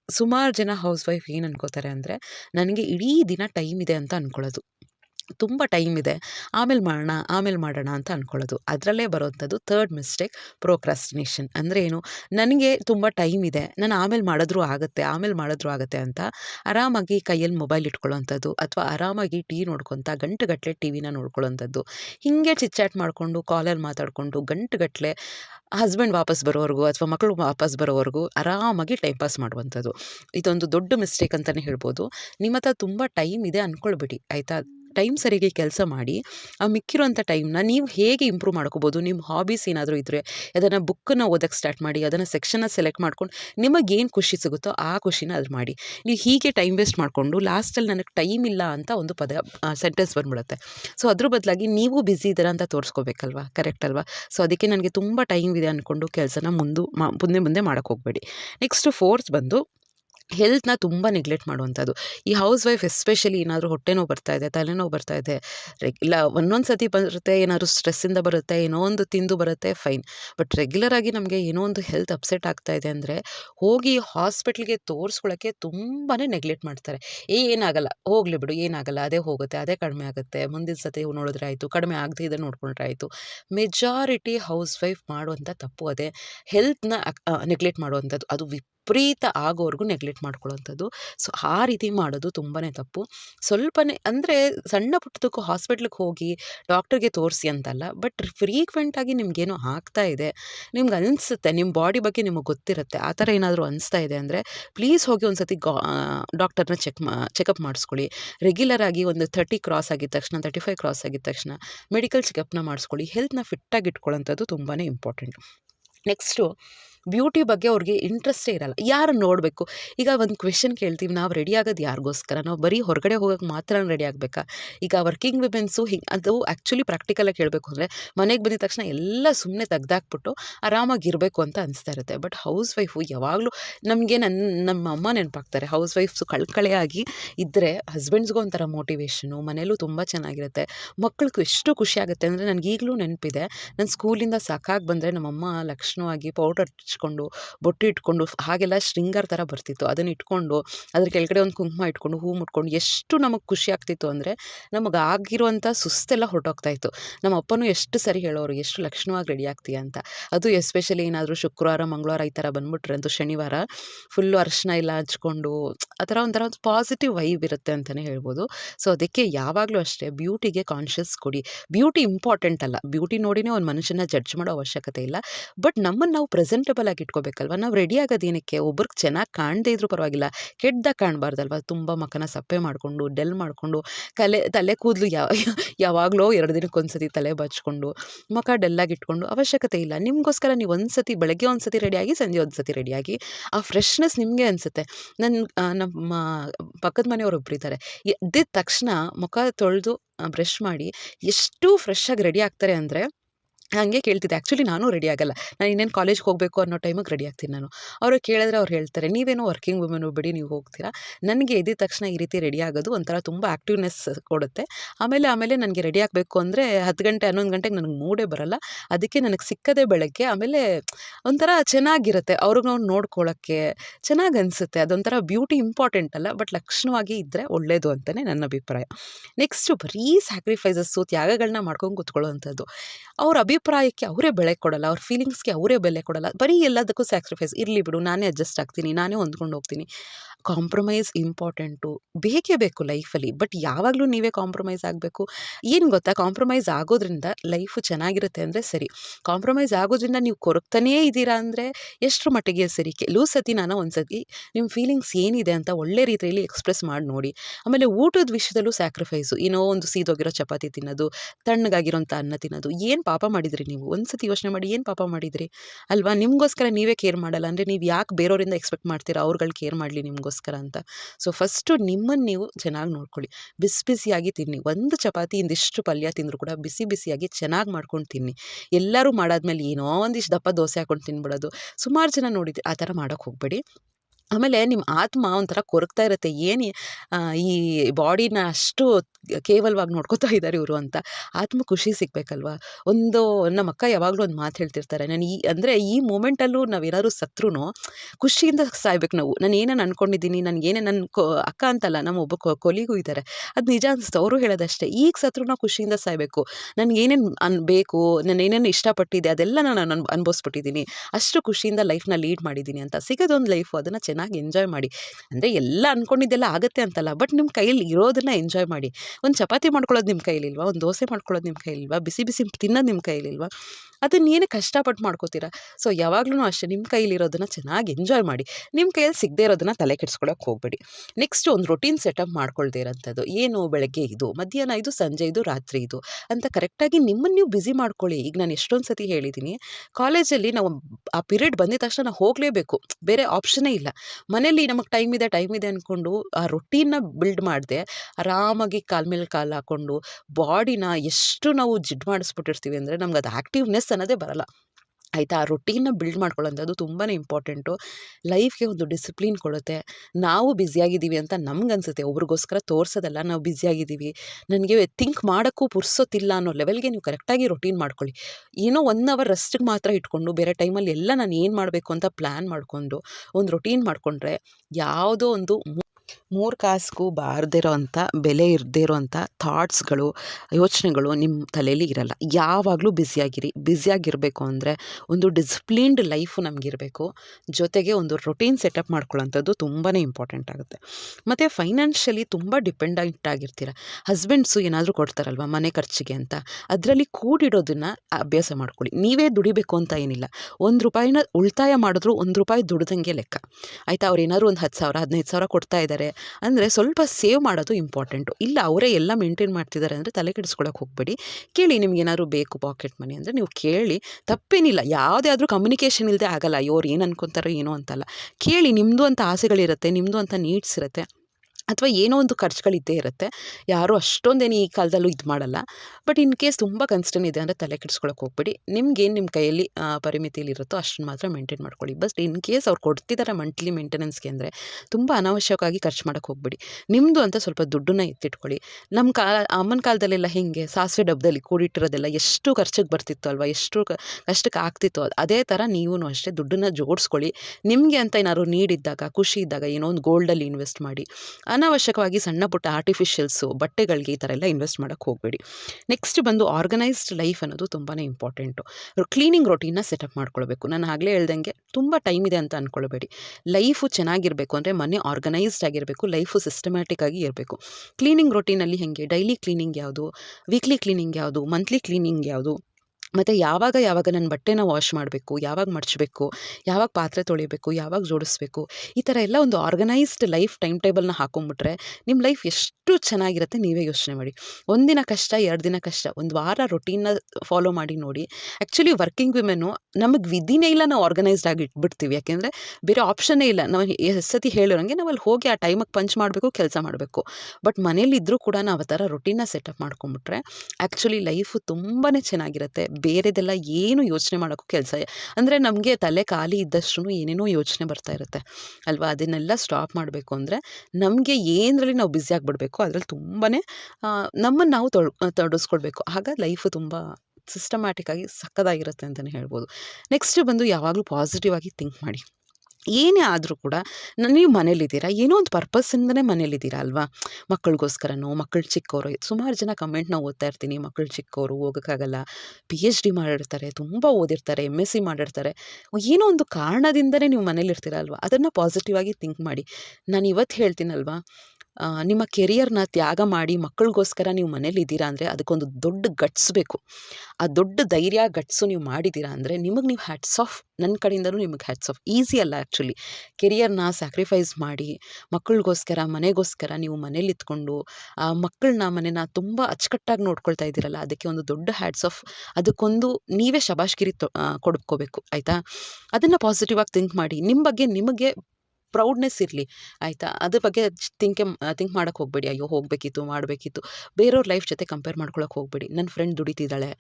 ಸುಮಾರು ಜನ ಹೌಸ್ ವೈಫ್ ಏನು ಅನ್ಕೋತಾರೆ ಅಂದರೆ, ನನಗೆ ಇಡೀ ದಿನ ಟೈಮ್ ಇದೆ ಅಂತ ಅಂದ್ಕೊಳ್ಳೋದು ತುಂಬ ಟೈಮ್ ಇದೆ. ಆಮೇಲೆ ಮಾಡೋಣ ಆಮೇಲೆ ಮಾಡೋಣ ಅಂತ ಅಂದ್ಕೊಳ್ಳೋದು ಅದರಲ್ಲೇ ಬರೋವಂಥದ್ದು ಥರ್ಡ್ ಮಿಸ್ಟೇಕ್ ಪ್ರೋಕ್ರಾಸ್ಟಿನೇಷನ್. ಅಂದರೆ ಏನು? ನನಗೆ ತುಂಬ ಟೈಮ್ ಇದೆ. ನಾನು ಆಮೇಲೆ ಮಾಡಿದ್ರೂ ಆಗುತ್ತೆ, ಆಮೇಲೆ ಮಾಡಿದ್ರೂ ಆಗುತ್ತೆ ಅಂತ ಆರಾಮಾಗಿ ಕೈಯಲ್ಲಿ ಮೊಬೈಲ್ ಇಟ್ಕೊಳ್ಳೋವಂಥದ್ದು ಅಥವಾ ಆರಾಮಾಗಿ ಟಿ ನೋಡ್ಕೊತ ಗಂಟೆಗಟ್ಟಲೆ ಟಿ ವಿನ ನೋಡ್ಕೊಳ್ಳೋವಂಥದ್ದು ಹೀಗೆ ಚಿಚ್ಚಾಟ್ ಮಾಡಿಕೊಂಡು, ಕಾಲಲ್ಲಿ ಮಾತಾಡಿಕೊಂಡು ಗಂಟೆಗಟ್ಟಲೆ ಹಸ್ಬೆಂಡ್ ವಾಪಸ್ ಬರೋವರೆಗೂ ಅಥವಾ ಮಕ್ಕಳು ವಾಪಸ್ ಬರೋವರೆಗೂ ಆರಾಮಾಗಿ ಟೈಮ್ ಪಾಸ್ ಮಾಡುವಂಥದ್ದು. ಇದೊಂದು ದೊಡ್ಡ ಮಿಸ್ಟೇಕ್ ಅಂತಲೇ ಹೇಳ್ಬೋದು. ನಿಮ್ಮ ಹತ್ರ ತುಂಬ ಟೈಮ್ ಇದೆ ಅಂದ್ಕೊಳ್ಬಿಡಿ ಆಯಿತಾ? ಟೈಮ್ ಸರಿಗೆ ಕೆಲಸ ಮಾಡಿ, ಆ ಮಿಕ್ಕಿರೋಂಥ ಟೈಮ್ನ ನೀವು ಹೇಗೆ ಇಂಪ್ರೂವ್ ಮಾಡ್ಕೋಬೋದು? ನಿಮ್ಮ ಹಾಬೀಸ್ ಏನಾದರೂ ಇದ್ದರೆ ಅದನ್ನು ಬುಕ್ಕನ್ನು ಓದೋಕ್ಕೆ ಸ್ಟಾರ್ಟ್ ಮಾಡಿ, ಅದನ್ನು ಸೆಕ್ಷನ್ನ ಸೆಲೆಕ್ಟ್ ಮಾಡ್ಕೊಂಡು ನಿಮಗೇನು ಖುಷಿ ಸಿಗುತ್ತೋ ಆ ಖುಷಿನ ಅದು ಮಾಡಿ. ನೀವು ಹೀಗೆ ಟೈಮ್ ವೇಸ್ಟ್ ಮಾಡಿಕೊಂಡು ಲಾಸ್ಟಲ್ಲಿ ನನಗೆ ಟೈಮ್ ಇಲ್ಲ ಅಂತ ಒಂದು ಪದ ಸೆಂಟೆನ್ಸ್ ಬಂದ್ಬಿಡುತ್ತೆ. ಸೊ ಅದ್ರ ಬದಲಾಗಿ ನೀವು ಬ್ಯುಸಿ ಇದ್ದೀರಾ ಅಂತ ತೋರಿಸ್ಕೋಬೇಕಲ್ವಾ? ಕರೆಕ್ಟ್ ಅಲ್ವಾ? ಸೊ ಅದಕ್ಕೆ ನನಗೆ ತುಂಬ ಟೈಮ್ ಇದೆ ಅಂದ್ಕೊಂಡು ಕೆಲಸನ ಮುಂದೆ ಮುಂದೆ ಮುಂದೆ ಮಾಡೋಕ್ಕೆ ಹೋಗಬೇಡಿ. ನೆಕ್ಸ್ಟು ಫೋರ್ತ್ ಬಂದು ಹೆಲ್ತ್ನ ತುಂಬ ನೆಗ್ಲೆಕ್ಟ್ ಮಾಡುವಂಥದ್ದು. ಈ ಹೌಸ್ ವೈಫ್ ಎಸ್ಪೆಷಲಿ ಏನಾದರೂ ಹೊಟ್ಟೆ ನೋವು ಬರ್ತಾ ಇದೆ, ತಲೆನೋವು ಬರ್ತಾ ಇದೆ ಇಲ್ಲ ಒಂದೊಂದು ಸತಿ ಬರುತ್ತೆ, ಏನಾದರೂ ಸ್ಟ್ರೆಸ್ಸಿಂದ ಬರುತ್ತೆ, ಏನೋ ಒಂದು ತಿಂದು ಬರುತ್ತೆ ಫೈನ್ ಬಟ್ ರೆಗ್ಯುಲರಾಗಿ ನಮಗೆ ಏನೋ ಒಂದು ಹೆಲ್ತ್ ಅಪ್ಸೆಟ್ ಆಗ್ತಾ ಇದೆ ಅಂದರೆ ಹೋಗಿ ಹಾಸ್ಪಿಟ್ಲಿಗೆ ತೋರಿಸ್ಕೊಳ್ಳೋಕ್ಕೆ ತುಂಬಾ ನೆಗ್ಲೆಕ್ಟ್ ಮಾಡ್ತಾರೆ. ಏ ಏನಾಗಲ್ಲ, ಹೋಗಲಿ ಬಿಡು, ಏನಾಗಲ್ಲ, ಅದೇ ಹೋಗುತ್ತೆ, ಅದೇ ಕಡಿಮೆ ಆಗುತ್ತೆ, ಮುಂದಿನ ಸತಿ ನೋಡಿದ್ರೆ ಆಯಿತು, ಕಡಿಮೆ ಆಗದೆ ಇದೆ ನೋಡ್ಕೊಂಡ್ರೆ ಆಯಿತು. ಮೆಜಾರಿಟಿ ಹೌಸ್ ವೈಫ್ ಮಾಡುವಂಥ ತಪ್ಪು ಅದೇ. ಹೆಲ್ತ್ನ ನೆಗ್ಲೆಕ್ಟ್ ಮಾಡುವಂಥದ್ದು. ಅದು ವಿಪರೀತ ಆಗೋವರೆಗೂ ನೆಗ್ಲೆಕ್ಟ್ ಮಾಡ್ಕೊಳ್ಳೋಂಥದ್ದು ಸೊ ಆ ರೀತಿ ಮಾಡೋದು ತುಂಬಾ ತಪ್ಪು. ಸ್ವಲ್ಪನೇ, ಅಂದರೆ ಸಣ್ಣ ಪುಟ್ಟದಕ್ಕೂ ಹಾಸ್ಪಿಟ್ಲಿಗೆ ಹೋಗಿ ಡಾಕ್ಟರ್ಗೆ ತೋರಿಸಿ ಅಂತಲ್ಲ ಬಟ್ ಫ್ರೀಕ್ವೆಂಟಾಗಿ ನಿಮಗೇನೋ ಆಗ್ತಾ ಇದೆ. ನಿಮ್ಗೆ ಅನಿಸುತ್ತೆ ನಿಮ್ಮ ಬಾಡಿ ಬಗ್ಗೆ ನಿಮಗೆ ಗೊತ್ತಿರುತ್ತೆ. ಆ ಥರ ಏನಾದರೂ ಅನಿಸ್ತಾ ಇದೆ ಅಂದರೆ ಪ್ಲೀಸ್ ಹೋಗಿ ಒಂದು ಸತಿ ಗಾ ಡಾಕ್ಟರ್ನ ಚೆಕ್ ಮಾ ಚೆಕಪ್ ಮಾಡಿಸ್ಕೊಳ್ಳಿ. ರೆಗ್ಯುಲರಾಗಿ ಒಂದು ತರ್ಟಿ ಕ್ರಾಸ್ ಆಗಿದ ತಕ್ಷಣ ತರ್ಟಿ ಫೈವ್ ಕ್ರಾಸ್ ಆಗಿದ ತಕ್ಷಣ ಮೆಡಿಕಲ್ ಚೆಕಪ್ನ ಮಾಡಿಸ್ಕೊಳ್ಳಿ. ಹೆಲ್ತ್ನ ಫಿಟ್ಟಾಗಿ ಇಟ್ಕೊಳ್ಳೋಂಥದ್ದು ತುಂಬಾ ಇಂಪಾರ್ಟೆಂಟ್ ನೆಕ್ಸ್ಟು ಬ್ಯೂಟಿ ಬಗ್ಗೆ ಅವ್ರಿಗೆ ಇಂಟ್ರೆಸ್ಟೇ ಇರಲ್ಲ. ಯಾರು ನೋಡಬೇಕು? ಈಗ ಒಂದು ಕ್ವೆಶನ್ ಕೇಳ್ತೀವಿ, ನಾವು ರೆಡಿ ಆಗೋದು ಯಾರಿಗೋಸ್ಕರ? ನಾವು ಬರೀ ಹೊರಗಡೆ ಹೋಗೋಕ್ಕೆ ಮಾತ್ರ ರೆಡಿ ಆಗಬೇಕಾ? ಈಗ ವರ್ಕಿಂಗ್ ವಿಮೆನ್ಸು ಹಿಂಗೆ ಅದು ಆ್ಯಕ್ಚುಲಿ ಪ್ರಾಕ್ಟಿಕಲಾಗಿ ಹೇಳಬೇಕು ಅಂದರೆ, ಮನೆಗೆ ಬಂದಿದ ತಕ್ಷಣ ಎಲ್ಲ ಸುಮ್ಮನೆ ತೆಗ್ದಾಕ್ಬಿಟ್ಟು ಆರಾಮಾಗಿರಬೇಕು ಅಂತ ಅನಿಸ್ತಾ ಇರುತ್ತೆ. ಬಟ್ ಹೌಸ್ ವೈಫು ಯಾವಾಗಲೂ ನಮಗೆ ನನ್ನ ನಮ್ಮ ಅಮ್ಮ ನೆನಪಾಗ್ತಾರೆ. ಹೌಸ್ ವೈಫ್ಸು ಕಳ್ಕಳೆಯಾಗಿ ಇದ್ದರೆ ಹಸ್ಬೆಂಡ್ಸ್ಗೂ ಒಂಥರ ಮೋಟಿವೇಶನು ಮನೇಲೂ ತುಂಬ ಚೆನ್ನಾಗಿರುತ್ತೆ. ಮಕ್ಳಿಗೂ ಎಷ್ಟು ಖುಷಿ ಆಗುತ್ತೆ ಅಂದರೆ ನನಗೆ ಈಗಲೂ ನೆನಪಿದೆ. ನಾನು ಸ್ಕೂಲಿಂದ ಸಾಕಾಗಿ ಬಂದರೆ ನಮ್ಮಮ್ಮ ಲಕ್ಷಣವಾಗಿ ಪೌಡರ್ ಹಚ್ಕೊಂಡು ಬೊಟ್ಟು ಇಟ್ಕೊಂಡು ಹಾಗೆಲ್ಲ ಶೃಂಗಾರ ಥರ ಬರ್ತಿತ್ತು. ಅದನ್ನು ಇಟ್ಕೊಂಡು, ಅದ್ರ ಕೆಳಗಡೆ ಒಂದು ಕುಂಕುಮ ಇಟ್ಕೊಂಡು ಹೂ ಮುಟ್ಕೊಂಡು ಎಷ್ಟು ನಮಗೆ ಖುಷಿ ಆಗ್ತಿತ್ತು ಅಂದರೆ, ನಮಗೆ ಆಗಿರುವಂಥ ಸುಸ್ತೆಲ್ಲ ಹೊರಟೋಗ್ತಾ ಇತ್ತು. ನಮ್ಮ ಅಪ್ಪನೂ ಎಷ್ಟು ಸರಿ ಹೇಳೋರು, ಎಷ್ಟು ಲಕ್ಷಣವಾಗಿ ರೆಡಿ ಆಗ್ತೀಯ ಅಂತ. ಅದು ಎಸ್ಪೆಷಲಿ ಏನಾದರೂ ಶುಕ್ರವಾರ, ಮಂಗಳವಾರ ಈ ಥರ ಬಂದ್ಬಿಟ್ರೆ ಅಂತೂ ಶನಿವಾರ ಫುಲ್ಲು ಅರಿಶಿನ ಎಲ್ಲ ಹಚ್ಕೊಂಡು ಆ ಥರ ಒಂಥರ ಒಂದು ಪಾಸಿಟಿವ್ ವೈಬ್ ಇರುತ್ತೆ ಅಂತಲೇ ಹೇಳ್ಬೋದು. ಸೊ, ಅದಕ್ಕೆ ಯಾವಾಗಲೂ ಅಷ್ಟೇ ಬ್ಯೂಟಿಗೆ ಕಾನ್ಷಿಯಸ್ ಕೊಡಿ. ಬ್ಯೂಟಿ ಇಂಪಾರ್ಟೆಂಟ್ ಅಲ್ಲ. ಬ್ಯೂಟಿ ನೋಡಿನೇ ಒಂದು ಮನುಷ್ಯನ ಜಡ್ಜ್ ಮಾಡೋ ಅವಶ್ಯಕತೆ ಇಲ್ಲ. ಬಟ್ ನಮ್ಮನ್ನು ನಾವು ಪ್ರೆಸೆಂಟಬಲ್ ಸಿಂಪಲಾಗಿ ಇಟ್ಕೋಬೇಕಲ್ವ? ನಾವು ರೆಡಿ ಆಗೋದು ಏನಕ್ಕೆ ಒಬ್ರಿಗೆ ಚೆನ್ನಾಗಿ ಕಾಣದೇ ಇದ್ರೂ ಪರವಾಗಿಲ್ಲ. ಕೆಟ್ಟದಾಗಿ ಕಾಣಬಾರ್ದಲ್ವ? ತುಂಬ ಮಕನ ಸಪ್ಪೆ ಮಾಡಿಕೊಂಡು, ಡೆಲ್ ಮಾಡಿಕೊಂಡು ಕಲೆ ತಲೆ ಕೂದಲು ಯಾವ ಯಾವಾಗಲೋ ಎರಡು ದಿನಕ್ಕೊಂದ್ಸತಿ ತಲೆ ಬಾಚ್ಕೊಂಡು, ಮುಖ ಡೆಲ್ಲಾಗಿಟ್ಕೊಂಡು ಅವಶ್ಯಕತೆ ಇಲ್ಲ. ನಿಮಗೋಸ್ಕರ ನೀವು ಒಂದು ಸತಿ ಬೆಳಗ್ಗೆ ಒಂದು ಸತಿ ರೆಡಿಯಾಗಿ ಸಂಜೆ ಒಂದು ಸತಿ ರೆಡಿಯಾಗಿ ಆ ಫ್ರೆಶ್ನೆಸ್ ನಿಮಗೆ ಅನಿಸುತ್ತೆ. ನನ್ನ ನಮ್ಮ ಪಕ್ಕದ ಮನೆಯವರು ಇದ್ದಾರೆ ಎದ್ದಿದ ತಕ್ಷಣ ಮುಖ ತೊಳೆದು ಬ್ರಷ್ ಮಾಡಿ, ಎಷ್ಟು ಫ್ರೆಶ್ ಆಗಿ ರೆಡಿ ಆಗ್ತಾರೆ ಅಂದರೆ ಹಾಗೆ ಕೇಳ್ತಿದ್ದೆ. ಆ್ಯಕ್ಚುಲಿ ನಾನು ರೆಡಿ ಆಗಲ್ಲ. ನಾನು ಇನ್ನೇನು ಕಾಲೇಜ್ಗೆ ಹೋಗಬೇಕು ಅನ್ನೋ ಟೈಮಿಗೆ ರೆಡಿ ಆಗ್ತೀನಿ ನಾನು. ಅವರು ಕೇಳಿದ್ರೆ ಅವ್ರು ಹೇಳ್ತಾರೆ, ನೀವೇನೋ ವರ್ಕಿಂಗ್ ವುಮೆನು ಬಿಡಿ ನೀವು ಹೋಗ್ತೀರಾ? ನನಗೆ ಎದ್ದಿದ ತಕ್ಷಣ ಈ ರೀತಿ ರೆಡಿ ಆಗೋದು ಒಂಥರ ತುಂಬ ಆ್ಯಕ್ಟಿವ್ನೆಸ್ ಕೊಡುತ್ತೆ. ಆಮೇಲೆ ಆಮೇಲೆ ನನಗೆ ರೆಡಿ ಆಗಬೇಕು ಅಂದರೆ ಹತ್ತು ಗಂಟೆ, ಹನ್ನೊಂದು ಗಂಟೆಗೆ ನನಗೆ ಮೂಡೇ ಬರಲ್ಲ. ಅದಕ್ಕೆ ನನಗೆ ಸಿಕ್ಕದೇ ಬೆಳಗ್ಗೆ, ಆಮೇಲೆ ಒಂಥರ ಚೆನ್ನಾಗಿರುತ್ತೆ ಅವ್ರಿಗೆ ನಾವು ನೋಡ್ಕೊಳ್ಳೋಕ್ಕೆ ಚೆನ್ನಾಗಿ ಅನಿಸುತ್ತೆ. ಅದೊಂಥರ ಬ್ಯೂಟಿ ಇಂಪಾರ್ಟೆಂಟ್ ಅಲ್ಲ, ಬಟ್ ಲಕ್ಷಣವಾಗಿ ಇದ್ದರೆ ಒಳ್ಳೆಯದು ಅಂತಲೇ ನನ್ನ ಅಭಿಪ್ರಾಯ. ನೆಕ್ಸ್ಟು ಬರೀ ಸ್ಯಾಕ್ರಿಫೈಸಸ್ಸು ತ್ಯಾಗಗಳನ್ನ ಮಾಡ್ಕೊಂಡು ಕೂತ್ಕೊಳ್ಳೋವಂಥದ್ದು ಅವ್ರ ಅಭಿಪ್ರಾಯಕ್ಕೆ ಅವರೇ ಬೆಲೆ ಕೊಡಲ್ಲ, ಅವ್ರ ಫೀಲಿಂಗ್ಸ್ಗೆ ಅವರೇ ಬೆಲೆ ಕೊಡಲ್ಲ. ಬರೀ ಎಲ್ಲದಕ್ಕೂ ಸ್ಯಾಕ್ರಿಫೈಸ್ ಇರಲಿ ಬಿಡು, ನಾನೇ ಅಡ್ಜಸ್ಟ್ ಆಗ್ತೀನಿ, ನಾನೇ ಹೊಂದ್ಕೊಂಡು ಹೋಗ್ತೀನಿ. ಕಾಂಪ್ರಮೈಸ್ ಇಂಪಾರ್ಟೆಂಟು ಬೇಕೇ ಬೇಕು ಲೈಫಲ್ಲಿ ಬಟ್ ಯಾವಾಗಲೂ ನೀವೇ ಕಾಂಪ್ರಮೈಸ್ ಆಗಬೇಕು. ಏನು ಗೊತ್ತಾ? ಕಾಂಪ್ರಮೈಸ್ ಆಗೋದ್ರಿಂದ ಲೈಫು ಚೆನ್ನಾಗಿರುತ್ತೆ ಅಂದರೆ ಸರಿ. ಕಾಂಪ್ರಮೈಸ್ ಆಗೋದ್ರಿಂದ ನೀವು ಕೊರಕ್ತಾನೇ ಇದ್ದೀರಾ ಅಂದರೆ ಎಷ್ಟರ ಮಟ್ಟಿಗೆ ಸರಿ. ಕೆಲವು ಸತಿ ನಾನು ಒಂದು ಸತಿ ನಿಮ್ಮ ಫೀಲಿಂಗ್ಸ್ ಏನಿದೆ ಅಂತ ಒಳ್ಳೆ ರೀತಿಯಲ್ಲಿ ಎಕ್ಸ್ಪ್ರೆಸ್ ಮಾಡಿ ನೋಡಿ. ಆಮೇಲೆ ಊಟದ ವಿಷಯದಲ್ಲೂ ಸ್ಯಾಕ್ರಿಫೈಸು ಏನೋ ಒಂದು ಸೀದೋಗಿರೋ ಚಪಾತಿ ತಿನ್ನೋದು, ತಣ್ಣಗಾಗಿರೋಂಥ ಅನ್ನ ತಿನ್ನೋದು, ಏನು ಪಾಪ ಮಾಡಿದ್ರಿ ನೀವು? ಒಂದು ಸತಿ ಯೋಚನೆ ಮಾಡಿ ಏನು ಪಾಪ ಮಾಡಿದ್ರಿ? ಅಲ್ವಾ? ನಿಮಗೋಸ್ಕರ ನೀವೇ ಕೇರ್ ಮಾಡಲ್ಲ. ಅಂದರೆ ನೀವು ಯಾಕೆ ಬೇರೆಯವರಿಂದ ಎಕ್ಸ್ಪೆಕ್ಟ್ ಮಾಡ್ತೀರಾ? ಅವ್ರುಗಳು ಕೇರ್ ಮಾಡಲಿ ನಿಮಗೋಸ್ಕರ ಅಂತ. ಸೊ ಫಸ್ಟು ನಿಮ್ಮನ್ನು ನೀವು ಚೆನ್ನಾಗಿ ನೋಡ್ಕೊಳ್ಳಿ. ಬಿಸಿ ಬಿಸಿಯಾಗಿ ತಿನ್ನಿ. ಒಂದು ಚಪಾತಿ, ಇಂದಿಷ್ಟು ಪಲ್ಯ ತಿಂದರೂ ಕೂಡ ಬಿಸಿ ಬಿಸಿಯಾಗಿ ಚೆನ್ನಾಗಿ ಮಾಡ್ಕೊಂಡು ತಿನ್ನಿ. ಎಲ್ಲರೂ ಮಾಡಾದ್ಮೇಲೆ ಏನೋ ಒಂದಿಷ್ಟು ದಪ್ಪ ದೋಸೆ ಹಾಕೊಂಡು ತಿನ್ಬಿಡೋದು. ಸುಮಾರು ಜನ ನೋಡಿದ್ದೆ ಆ ಥರ ಮಾಡೋಕ್ಕೆ ಹೋಗಬೇಡಿ. ಆಮೇಲೆ ನಿಮ್ಮ ಆತ್ಮ ಒಂಥರ ಕೊರಗ್ತಾ ಇರುತ್ತೆ. ಏನು ಈ ಬಾಡಿನ ಅಷ್ಟು ಕೇವಲವಾಗಿ ನೋಡ್ಕೋತಾ ಇದ್ದಾರೆ ಇವರು ಅಂತ ಆತ್ಮ ಖುಷಿ ಸಿಗಬೇಕಲ್ವ? ಒಂದು, ನಮ್ಮ ಅಕ್ಕ ಯಾವಾಗಲೂ ಒಂದು ಮಾತು ಹೇಳ್ತಿರ್ತಾರೆ. ನಾನು ಈ, ಅಂದರೆ ಈ ಮೂಮೆಂಟಲ್ಲೂ ನಾವೇನಾದ್ರು ಸತ್ರೂ ಖುಷಿಯಿಂದ ಸಾಯ್ಬೇಕು ನಾವು. ನಾನು ಏನೇನು ಅಂದ್ಕೊಂಡಿದ್ದೀನಿ ನನಗೆ ನನ್ನ ಕೊ, ಅಕ್ಕ ಅಂತಲ್ಲ, ನಮ್ಮ ಒಬ್ಬ ಕೊಲಿಗೂ ಇದ್ದಾರೆ ಅದು ನಿಜ ಅನಿಸ್ತು ಅವರು ಹೇಳೋದಷ್ಟೇ. ಈಗ ಸತ್ರು ನಾವು ಖುಷಿಯಿಂದ ಸಾಯಬೇಕು. ನನಗೆ ಏನೇನು ಅನ್, ಬೇಕು, ನಾನು ಏನೇನು ಇಷ್ಟಪಟ್ಟಿದ್ದೆ ಅದೆಲ್ಲ ನಾನು ಅನ್, ಅನುಭವಿಸ್ಬಿಟ್ಟಿದ್ದೀನಿ. ಅಷ್ಟು ಖುಷಿಯಿಂದ ಲೈಫ್ನ ಲೀಡ್ ಮಾಡಿದ್ದೀನಿ ಅಂತ. ಸಿಗೋದೊಂದು ಲೈಫು, ಅದನ್ನು ಚೆನ್ನಾಗಿ ಎಂಜಾಯ್ ಮಾಡಿ. ಅಂದರೆ ಎಲ್ಲ ಅಂದ್ಕೊಂಡಿದ್ದೆಲ್ಲ ಆಗುತ್ತೆ ಅಂತಲ್ಲ ಬಟ್ ನಿಮ್ಮ ಕೈಯಲ್ಲಿ ಇರೋದನ್ನು ಎಂಜಾಯ್ ಮಾಡಿ. ಒಂದು ಚಪಾತಿ ಮಾಡ್ಕೊಳ್ಳೋದು ನಿಮ್ಮ ಕೈಲಿಲ್ವಾ ಒಂದು ದೋಸೆ ಮಾಡ್ಕೊಳ್ಳೋದು ನಿಮ್ಮ ಕೈಲಿಲ್ವಾ ಬಿಸಿ ಬಿಸಿ ತಿನ್ನೋದು ನಿಮ್ಮ ಕೈಲಿಲ್ವಾ ಅದನ್ನ ಏನೇ ಕಷ್ಟಪಟ್ಟು ಮಾಡ್ಕೋತೀರಾ? ಸೊ ಯಾವಾಗಲೂ ಅಷ್ಟೇ ನಿಮ್ಮ ಕೈಲಿರೋದನ್ನು ಚೆನ್ನಾಗಿ ಎಂಜಾಯ್ ಮಾಡಿ. ನಿಮ್ಮ ಕೈಯಲ್ಲಿ ಸಿಗದೇ ಇರೋದನ್ನು ತಲೆ ಕೆಡ್ಸ್ಕೊಳಕ್ಕೆ ಹೋಗಬೇಡಿ. ನೆಕ್ಸ್ಟ್ ಒಂದು ರೊಟೀನ್ ಸೆಟಪ್ ಮಾಡ್ಕೊಳ್ದೇ ಇರೋಂಥದ್ದು. ಏನು ಬೆಳಗ್ಗೆ ಇದು, ಮಧ್ಯಾಹ್ನ ಇದು, ಸಂಜೆ ಇದು, ರಾತ್ರಿ ಇದು ಅಂತ ಕರೆಕ್ಟಾಗಿ ನಿಮ್ಮನ್ನು ನೀವು ಬ್ಯುಸಿ ಮಾಡ್ಕೊಳ್ಳಿ. ಈಗ ನಾನು ಎಷ್ಟೊಂದು ಸತಿ ಹೇಳಿದ್ದೀನಿ ಕಾಲೇಜಲ್ಲಿ ನಾವು ಆ ಪೀರಿಯಡ್ ಬಂದಿದ ತಕ್ಷಣ ನಾವು ಹೋಗಲೇಬೇಕು. ಬೇರೆ ಆಪ್ಷನ್ನೇ ಇಲ್ಲ. ಮನೇಲಿ ನಮಗೆ ಟೈಮ್ ಇದೆ ಟೈಮ್ ಇದೆ ಅಂದ್ಕೊಂಡು ಆ ರೊಟೀನ್ನ ಬಿಲ್ಡ್ ಮಾಡದೆ, ಆರಾಮಾಗಿ ಕಾಲ ಮೇಲೆ ಕಾಲು ಹಾಕ್ಕೊಂಡು ಬಾಡಿನ ಎಷ್ಟು ನಾವು ಜಿಡ್ ಮಾಡಿಸ್ಬಿಟ್ಟಿರ್ತೀವಿ ಅಂದರೆ ನಮ್ಗೆ ಅದು ಆ್ಯಕ್ಟಿವ್ನೆಸ್ ಅನ್ನೋದೇ ಬರಲ್ಲ. ಆಯಿತಾ? ಆ ರೊಟೀನ್ನ ಬಿಲ್ಡ್ ಮಾಡ್ಕೊಳ್ಳೋಂಥದ್ದು ತುಂಬಾ ಇಂಪಾರ್ಟೆಂಟು ಲೈಫ್ಗೆ ಒಂದು ಡಿಸಿಪ್ಲಿನ್ ಕೊಡುತ್ತೆ. ನಾವು ಬ್ಯುಸಿಯಾಗಿದ್ದೀವಿ ಅಂತ ನಮಗನ್ಸುತ್ತೆ. ಒಬ್ರಿಗೋಸ್ಕರ ತೋರಿಸೋದಲ್ಲ, ನಾವು ಬ್ಯುಸಿಯಾಗಿದ್ದೀವಿ ನನಗೆ ಥಿಂಕ್ ಮಾಡೋಕ್ಕೂ ಪುರ್ಸೋತಿಲ್ಲ ಅನ್ನೋ ಲೆವೆಲ್ಗೆ ನೀವು ಕರೆಕ್ಟಾಗಿ ರೊಟೀನ್ ಮಾಡ್ಕೊಳ್ಳಿ. ಏನೋ ಒನ್ ಅವರ್ ರೆಸ್ಟಿಗೆ ಮಾತ್ರ ಇಟ್ಕೊಂಡು, ಬೇರೆ ಟೈಮಲ್ಲಿ ಎಲ್ಲ ನಾನು ಏನು ಮಾಡಬೇಕು ಅಂತ ಪ್ಲ್ಯಾನ್ ಮಾಡಿಕೊಂಡು, ಒಂದು ರೊಟೀನ್ ಮಾಡಿಕೊಂಡ್ರೆ, ಯಾವುದೋ ಒಂದು ಮೂರು ಕಾಸಿಗೂ ಬಾರದಿರೋ ಅಂಥ, ಬೆಲೆ ಇರದೇ ಇರೋವಂಥ ಥಾಟ್ಸ್ಗಳು, ಯೋಚನೆಗಳು ನಿಮ್ಮ ತಲೆಯಲ್ಲಿ ಇರಲ್ಲ. ಯಾವಾಗಲೂ ಬ್ಯುಸಿಯಾಗಿರಿ. ಬ್ಯುಸಿಯಾಗಿರಬೇಕು ಅಂದರೆ ಒಂದು ಡಿಸಿಪ್ಲೀನ್ಡ್ ಲೈಫು ನಮಗಿರಬೇಕು. ಜೊತೆಗೆ ಒಂದು ರೊಟೀನ್ ಸೆಟಪ್ ಮಾಡ್ಕೊಳ್ಳೋಂಥದ್ದು ತುಂಬಾ ಇಂಪಾರ್ಟೆಂಟ್ ಆಗುತ್ತೆ. ಮತ್ತು ಫೈನಾನ್ಷಿಯಲಿ ತುಂಬ ಡಿಪೆಂಡೆಂಟ್ ಆಗಿರ್ತೀರ. ಹಸ್ಬೆಂಡ್ಸು ಏನಾದರೂ ಕೊಡ್ತಾರಲ್ವ ಮನೆ ಖರ್ಚಿಗೆ ಅಂತ? ಅದರಲ್ಲಿ ಕೂಡಿಡೋದನ್ನು ಅಭ್ಯಾಸ ಮಾಡ್ಕೊಳ್ಳಿ. ನೀವೇ ದುಡಿಬೇಕು ಅಂತ ಏನಿಲ್ಲ. ಒಂದು ರೂಪಾಯಿನ ಉಳಿತಾಯ ಮಾಡಿದ್ರು ಒಂದು ರೂಪಾಯಿ ದುಡ್ದಂಗೆ ಲೆಕ್ಕ. ಆಯಿತಾ, ಅವ್ರು ಏನಾದ್ರು ಒಂದು ಹತ್ತು ಸಾವಿರ, ಹದಿನೈದು ಸಾವಿರ ಕೊಡ್ತಾ ಇದ್ದಾರೆ. ಅಂದರೆ ಸ್ವಲ್ಪ ಸೇವ್ ಮಾಡೋದು ಇಂಪಾರ್ಟೆಂಟು ಇಲ್ಲ, ಅವರೇ ಎಲ್ಲ ಮೇಂಟೈನ್ ಮಾಡ್ತಿದ್ದಾರೆ ಅಂದರೆ ತಲೆ ಕೆಡಿಸ್ಕೊಳಕ್ಕೆ ಹೋಗಬೇಡಿ. ಕೇಳಿ ನಿಮ್ಗೇನಾದ್ರು ಬೇಕು ಪಾಕೆಟ್ ಮನಿ ಅಂದರೆ ನೀವು ಕೇಳಿ. ತಪ್ಪೇನಿಲ್ಲ, ಯಾವುದೇ ಆದರೂ ಕಮ್ಯುನಿಕೇಷನ್ ಇಲ್ಲದೆ ಆಗಲ್ಲ. ಇವ್ರು ಏನು ಅನ್ಕೊತಾರೋ ಏನೋ ಅಂತಲ್ಲ. ಕೇಳಿ ನಿಮ್ಮದು ಅಂತ ಆಸೆಗಳಿರುತ್ತೆ ನಿಮ್ಮದು ಅಂತ ನೀಡ್ಸ್ ಇರುತ್ತೆ. ಅಥವಾ ಏನೋ ಒಂದು ಖರ್ಚುಗಳಿದ್ದೇ ಇರುತ್ತೆ. ಯಾರೂ ಅಷ್ಟೊಂದೇನು ಈ ಕಾಲದಲ್ಲೂ ಇದು ಮಾಡಲ್ಲ. ಬಟ್ ಇನ್ ಕೇಸ್ ತುಂಬ ಕನ್ಸ್ಟನ್ ಇದೆ ಅಂದರೆ ತಲೆ ಕೆಡಿಸ್ಕೊಳಕ್ಕೆ ಹೋಗ್ಬೇಡಿ. ನಿಮ್ಗೇನು ನಿಮ್ಮ ಕೈಯಲ್ಲಿ ಪರಿಮಿತಿಯಲ್ಲಿ ಇರುತ್ತೋ ಅಷ್ಟನ್ನು ಮಾತ್ರ ಮೇಂಟೈನ್ ಮಾಡ್ಕೊಳ್ಳಿ. ಬಟ್ ಇನ್ ಕೇಸ್ ಅವ್ರು ಕೊಡ್ತಿದ್ದಾರೆ ಮಂತ್ಲಿ ಮೇಂಟೆನೆನ್ಸ್ಗೆ ಅಂದರೆ ತುಂಬ ಅನಾವಶ್ಯಕವಾಗಿ ಖರ್ಚು ಮಾಡೋಕ್ಕೆ ಹೋಗ್ಬೇಡಿ. ನಿಮ್ಮದು ಅಂತ ಸ್ವಲ್ಪ ದುಡ್ಡನ್ನ ಎತ್ತಿಟ್ಕೊಳ್ಳಿ. ನಮ್ಮ ಕಾ, ಅಮ್ಮನ ಕಾಲದಲ್ಲೆಲ್ಲ ಹಿಂಗೆ ಸಾಸಿವೆ ಡಬ್ಬದಲ್ಲಿ ಕೂಡಿಟ್ಟಿರೋದೆಲ್ಲ ಎಷ್ಟು ಖರ್ಚಿಗೆ ಬರ್ತಿತ್ತು ಅಲ್ವಾ? ಎಷ್ಟು ಕಷ್ಟಕ್ಕೆ ಆಗ್ತಿತ್ತು ಅದೇ ಥರ ನೀವೂ ಅಷ್ಟೇ ದುಡ್ಡನ್ನ ಜೋಡಿಸ್ಕೊಳ್ಳಿ. ನಿಮಗೆ ಅಂತ ಏನಾದ್ರು ನೀಡಿದ್ದಾಗ, ಖುಷಿ ಇದ್ದಾಗ ಏನೋ ಒಂದು ಗೋಲ್ಡಲ್ಲಿ ಇನ್ವೆಸ್ಟ್ ಮಾಡಿ. ಅನಾವಶ್ಯಕವಾಗಿ ಸಣ್ಣ ಪುಟ್ಟ ಆರ್ಟಿಫಿಷಿಯಲ್ಸು ಬಟ್ಟೆಗಳಿಗೆ ಈ ಥರ ಎಲ್ಲ ಇನ್ವೆಸ್ಟ್ ಮಾಡೋಕ್ಕೆ ಹೋಗಬೇಡಿ. ನೆಕ್ಸ್ಟ್ ಬಂದು ಆರ್ಗನೈಸ್ಡ್ ಲೈಫ್ ಅನ್ನೋದು ತುಂಬಾ ಇಂಪಾರ್ಟೆಂಟು ಕ್ಲೀನಿಂಗ್ ರೊಟೀನ್ನ ಸೆಟಪ್ ಮಾಡ್ಕೊಳ್ಬೇಕು. ನಾನು ಆಗಲೇ ಹೇಳ್ದಂಗೆ ತುಂಬ ಟೈಮ್ ಇದೆ ಅಂತ ಅಂದ್ಕೊಳ್ಬೇಡಿ ಲೈಫು ಚೆನ್ನಾಗಿರಬೇಕು ಅಂದರೆ ಮನೆ ಆರ್ಗನೈಸ್ಡ್ ಆಗಿರಬೇಕು ಲೈಫು ಸಿಸ್ಟಮ್ಯಾಟಿಕ್ ಆಗಿ ಇರಬೇಕು. ಕ್ಲೀನಿಂಗ್ ರೊಟೀನಲ್ಲಿ ಹೇಗೆ? ಡೈಲಿ ಕ್ಲೀನಿಂಗ್ ಯಾವುದು? ವೀಕ್ಲಿ ಕ್ಲೀನಿಂಗ್ ಯಾವುದು? ಮಂತ್ಲಿ ಕ್ಲೀನಿಂಗ್ ಯಾವುದು? ಮತ್ತು ಯಾವಾಗ ಯಾವಾಗ ನನ್ನ ಬಟ್ಟೆನ ವಾಶ್ ಮಾಡಬೇಕು, ಯಾವಾಗ ಮಡಚಬೇಕು, ಯಾವಾಗ ಪಾತ್ರೆ ತೊಳಿಬೇಕು, ಯಾವಾಗ ಜೋಡಿಸ್ಬೇಕು, ಈ ಥರ ಎಲ್ಲ ಒಂದು ಆರ್ಗನೈಸ್ಡ್ ಲೈಫ್ ಟೈಮ್ ಟೇಬಲ್ನ ಹಾಕೊಂಡ್ಬಿಟ್ರೆ ನಿಮ್ಮ ಲೈಫ್ ಎಷ್ಟು ಚೆನ್ನಾಗಿರುತ್ತೆ ನೀವೇ ಯೋಚನೆ ಮಾಡಿ. ಒಂದಿನ ಕಷ್ಟ, ಎರಡು ದಿನ ಕಷ್ಟ, ಒಂದು ವಾರ ರೊಟೀನ್ನ ಫಾಲೋ ಮಾಡಿ ನೋಡಿ. ಆ್ಯಕ್ಚುಲಿ ವರ್ಕಿಂಗ್ ವಿಮೆನು ನಮಗೆ ವಿಧಿನೇ ಇಲ್ಲ ನಾವು ಆರ್ಗನೈಸ್ಡ್ ಆಗಿ ಇಟ್ಬಿಡ್ತೀವಿ. ಯಾಕೆಂದರೆ ಬೇರೆ ಆಪ್ಷನ್ನೇ ಇಲ್ಲ. ನಾವು ಎಸ್ಸತಿ ಹೇಳೋರಂಗೆ ನಾವು ಅಲ್ಲಿ ಹೋಗಿ ಆ ಟೈಮಿಗೆ ಪಂಚ್ ಮಾಡಬೇಕು, ಕೆಲಸ ಮಾಡಬೇಕು. ಬಟ್ ಮನೇಲಿದ್ದರೂ ಕೂಡ ನಾವು ಆ ಥರ ರೊಟೀನ್ನ ಸೆಟಪ್ ಮಾಡ್ಕೊಂಬಿಟ್ರೆ ಆ್ಯಕ್ಚುಲಿ ಲೈಫು ತುಂಬಾ ಚೆನ್ನಾಗಿರುತ್ತೆ. ಬೇರೆದೆಲ್ಲ ಏನು ಯೋಚನೆ ಮಾಡೋಕ್ಕೂ ಕೆಲಸ ಅಂದರೆ ನಮಗೆ ತಲೆ ಖಾಲಿ ಇದ್ದಷ್ಟು ಏನೇನೋ ಯೋಚನೆ ಬರ್ತಾ ಇರುತ್ತೆ. ಅಲ್ವಾ? ಅದನ್ನೆಲ್ಲ ಸ್ಟಾಪ್ ಮಾಡಬೇಕು ಅಂದರೆ ನಮಗೆ ಏನರಲ್ಲಿ ನಾವು ಬ್ಯುಸಿ ಆಗಿಬಿಡ್ಬೇಕು, ಅದರಲ್ಲಿ ತುಂಬಾ ನಮ್ಮನ್ನು ನಾವು ತೊಳ್ ತೊಡಗಿಸ್ಕೊಳ್ಬೇಕು ಆಗ ಲೈಫು ತುಂಬ ಸಿಸ್ಟಮ್ಯಾಟಿಕ್ ಆಗಿ ಸಕ್ಕದಾಗಿರುತ್ತೆ ಅಂತಲೇ ಹೇಳ್ಬೋದು. ನೆಕ್ಸ್ಟ್ ಬಂದು ಯಾವಾಗಲೂ ಪಾಸಿಟಿವ್ ಆಗಿ ಥಿಂಕ್ ಮಾಡಿ. ಏನೇ ಆದರೂ ಕೂಡ ನೀವು ಮನೇಲಿದ್ದೀರಾ? ಏನೋ ಒಂದು ಪರ್ಪಸ್ಸಿಂದನೇ ಮನೇಲಿದ್ದೀರಾ ಅಲ್ವಾ? ಮಕ್ಕಳಿಗೋಸ್ಕರನೋ, ಮಕ್ಕಳು ಚಿಕ್ಕವರು ಸುಮಾರು ಜನ ಕಮೆಂಟ್ನ ಓದ್ತಾ ಇರ್ತೀನಿ, ಮಕ್ಕಳು ಚಿಕ್ಕವರು ಹೋಗೋಕ್ಕಾಗಲ್ಲ. ಪಿ ಎಚ್ ಡಿ ಮಾಡಿರ್ತಾರೆ, ತುಂಬ ಓದಿರ್ತಾರೆ ಎಂ ಎಸ್ ಸಿ ಮಾಡಿರ್ತಾರೆ. ಏನೋ ಒಂದು ಕಾರಣದಿಂದಲೇ ನೀವು ಮನೇಲಿರ್ತೀರ ಅಲ್ವಾ? ಅದನ್ನು ಪಾಸಿಟಿವ್ ಆಗಿ ಥಿಂಕ್ ಮಾಡಿ. ನಾನು ಇವತ್ತು ಹೇಳ್ತೀನಲ್ವಾ? ನಿಮ್ಮ ಕೆರಿಯರ್ನ ತ್ಯಾಗ ಮಾಡಿ ಮಕ್ಕಳಿಗೋಸ್ಕರ ನೀವು ಮನೇಲಿದ್ದೀರಾ ಅಂದರೆ ಅದಕ್ಕೊಂದು ದೊಡ್ಡ ಗಟ್ಸ್ ಬೇಕು. ಆ ದೊಡ್ಡ ಧೈರ್ಯ, ಗಟ್ಸು ನೀವು ಮಾಡಿದ್ದೀರಾ ಅಂದರೆ ನಿಮಗೆ ನೀವು ಹ್ಯಾಟ್ಸ್ ಆಫ್ ನನ್ನ ಕಡೆಯಿಂದಲೂ ನಿಮಗೆ ಹ್ಯಾಟ್ಸ್ ಆಫ್ ಈಸಿ ಅಲ್ಲ ಆ್ಯಕ್ಚುಲಿ ಕೆರಿಯರ್ನ ಸ್ಯಾಕ್ರಿಫೈಸ್ ಮಾಡಿ, ಮಕ್ಕಳಿಗೋಸ್ಕರ, ಮನೆಗೋಸ್ಕರ ನೀವು ಮನೇಲಿ ಇತ್ಕೊಂಡು, ಆ ಮಕ್ಕಳನ್ನ ಮನೇನ ತುಂಬ ಅಚ್ಚುಕಟ್ಟಾಗಿ ನೋಡ್ಕೊಳ್ತಾ ಇದ್ದೀರಲ್ಲ, ಅದಕ್ಕೆ ಒಂದು ದೊಡ್ಡ ಹ್ಯಾಟ್ಸ್ ಆಫ್ ಅದಕ್ಕೊಂದು ನೀವೇ ಶಬಾಷ್ಗಿರಿ ತೊ ಕೊಡ್ಕೋಬೇಕು, ಆಯಿತಾ? ಅದನ್ನು ಪಾಸಿಟಿವ್ ಆಗಿ ಥಿಂಕ್ ಮಾಡಿ. ನಿಮ್ಮ ಬಗ್ಗೆ ನಿಮಗೆ ಪ್ರೌಡ್ನೆಸ್ ಇರಲಿ, ಆಯಿತಾ? ಅದ್ರ ಬಗ್ಗೆ ಥಿಂಕೆ ಥಿಂಕ್ ಮಾಡೋಕ್ಕೆ ಹೋಗಬೇಡಿ. ಅಯ್ಯೋ, ಹೋಗಬೇಕಿತ್ತು, ಮಾಡಬೇಕಿತ್ತು. ಬೇರೆಯವ್ರ ಲೈಫ್ ಜೊತೆ ಕಂಪೇರ್ ಮಾಡ್ಕೊಳಕ್ಕೆ ಹೋಗಬೇಡಿ. ನನ್ನ ಫ್ರೆಂಡ್ ದುಡಿತಿದ್ದಾಳೆ.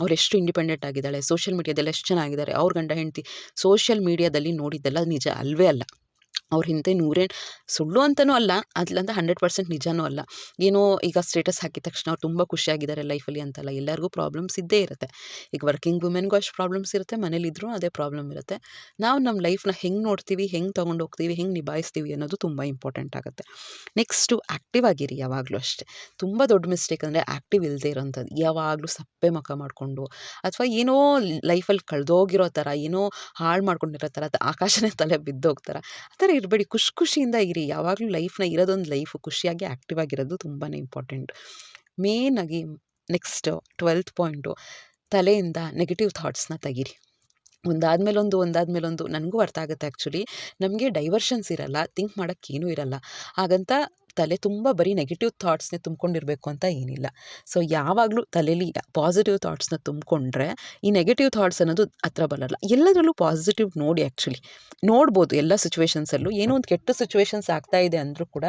ಅವ್ರು ಎಷ್ಟು ಇಂಡಿಪೆಂಡೆಂಟ್ ಆಗಿದ್ದಾಳೆ. ಸೋಷಿಯಲ್ ಮೀಡಿಯಾದಲ್ಲಿ ಎಷ್ಟು ಚೆನ್ನಾಗಿದ್ದಾರೆ ಅವ್ರ ಗಂಡ, ಹೆಂಡತಿ, ಸೋಷಿಯಲ್ ಮೀಡಿಯಾದಲ್ಲಿ ನೋಡಿದ್ದೆಲ್ಲ ನಿಜ ಅಲ್ವೇ ಅಲ್ಲ. ಅವ್ರ ಹಿಂದೆ ನೂರೇ ಸುಳ್ಳು ಅಂತಲೂ ಅಲ್ಲ ಅದ್ಲಂತ ಹಂಡ್ರೆಡ್ ಪರ್ಸೆಂಟ್ ನಿಜನೂ ಅಲ್ಲ. ಏನೋ ಈಗ ಸ್ಟೇಟಸ್ ಹಾಕಿದ ತಕ್ಷಣ ಅವ್ರು ತುಂಬ ಖುಷಿಯಾಗಿದ್ದಾರೆ ಲೈಫಲ್ಲಿ ಅಂತಲ್ಲ, ಎಲ್ಲರಿಗೂ ಪ್ರಾಬ್ಲಮ್ಸ್ ಇದ್ದೇ ಇರುತ್ತೆ. ಈಗ ವರ್ಕಿಂಗ್ ವುಮೆನ್ಗೂ ಅಷ್ಟು ಪ್ರಾಬ್ಲಮ್ಸ್ ಇರುತ್ತೆ, ಮನೇಲಿದ್ರೂ ಅದೇ ಪ್ರಾಬ್ಲಮ್ ಇರುತ್ತೆ. ನಾವು ನಮ್ಮ ಲೈಫ್ನ ಹೆಂಗೆ ನೋಡ್ತೀವಿ, ಹೆಂಗೆ ತೊಗೊಂಡು ಹೋಗ್ತೀವಿ, ಹೆಂಗೆ ನಿಭಾಯಿಸ್ತೀವಿ ಅನ್ನೋದು ತುಂಬ ಇಂಪಾರ್ಟೆಂಟ್ ಆಗುತ್ತೆ. ನೆಕ್ಸ್ಟು ಆ್ಯಕ್ಟಿವ್ ಆಗಿರಿ ಯಾವಾಗಲೂ ಅಷ್ಟೇ. ತುಂಬ ದೊಡ್ಡ ಮಿಸ್ಟೇಕ್ ಅಂದರೆ ಆ್ಯಕ್ಟಿವ್ ಇಲ್ಲದೆ ಇರೋಂಥದ್ದು ಯಾವಾಗಲೂ ಸಪ್ಪೆ ಮುಖ ಮಾಡಿಕೊಂಡು ಅಥವಾ ಏನೋ ಲೈಫಲ್ಲಿ ಕಳೆದೋಗಿರೋ ಥರ, ಏನೋ ಹಾಳು ಮಾಡ್ಕೊಂಡಿರೋ ಥರ, ಆಕಾಶನೇ ತಲೆ ಬಿದ್ದೋಗ್ತಾರೆ, ಆ ಥರ ಇರಬೇಡಿ. ಖುಷಿ ಖುಷಿಯಿಂದ ಇರಿ. ಯಾವಾಗಲೂ ಲೈಫ್ನ ಇರೋದೊಂದು ಲೈಫು. ಖುಷಿಯಾಗಿ ಆ್ಯಕ್ಟಿವ್ ಆಗಿರೋದು ತುಂಬಾ ಇಂಪಾರ್ಟೆಂಟ್. ಮೇನಾಗಿ ನೆಕ್ಸ್ಟ್ ಟ್ವೆಲ್ತ್ ಪಾಯಿಂಟು, ತಲೆಯಿಂದ ನೆಗೆಟಿವ್ ಥಾಟ್ಸ್ನ ತೆಗೀರಿ. ಒಂದಾದ್ಮೇಲೆ ಒಂದು ಒಂದು. ನನಗೂ ಅರ್ಥ ಆಗುತ್ತೆ ಆ್ಯಕ್ಚುಲಿ ನಮಗೆ ಡೈವರ್ಷನ್ಸ್ ಇರಲ್ಲ. ಥಿಂಕ್ ಮಾಡೋಕ್ಕೇನೂ ಇರಲ್ಲ. ಹಾಗಂತ ತಲೆ ತುಂಬ ಬರೀ ನೆಗೆಟಿವ್ ಥಾಟ್ಸ್ನೇ ತುಂಬ್ಕೊಂಡಿರಬೇಕು ಅಂತ ಏನಿಲ್ಲ. ಸೊ ಯಾವಾಗಲೂ ತಲೆಯಲ್ಲಿ ಪಾಸಿಟಿವ್ ಥಾಟ್ಸ್ನ ತುಂಬಿಕೊಂಡ್ರೆ ಈ ನೆಗೆಟಿವ್ ಥಾಟ್ಸ್ ಅನ್ನೋದು ಹತ್ರ ಬರಲ್ಲ. ಎಲ್ಲದರಲ್ಲೂ ಪಾಸಿಟಿವ್ ನೋಡಿ ಆ್ಯಕ್ಚುಲಿ ನೋಡ್ಬೋದು ಎಲ್ಲ ಸಿಚುವೇಶನ್ಸಲ್ಲೂ ಏನೋ ಒಂದು ಕೆಟ್ಟ ಸಿಚುವೇಶನ್ಸ್ ಆಗ್ತಾ ಇದೆ ಅಂದರೂ ಕೂಡ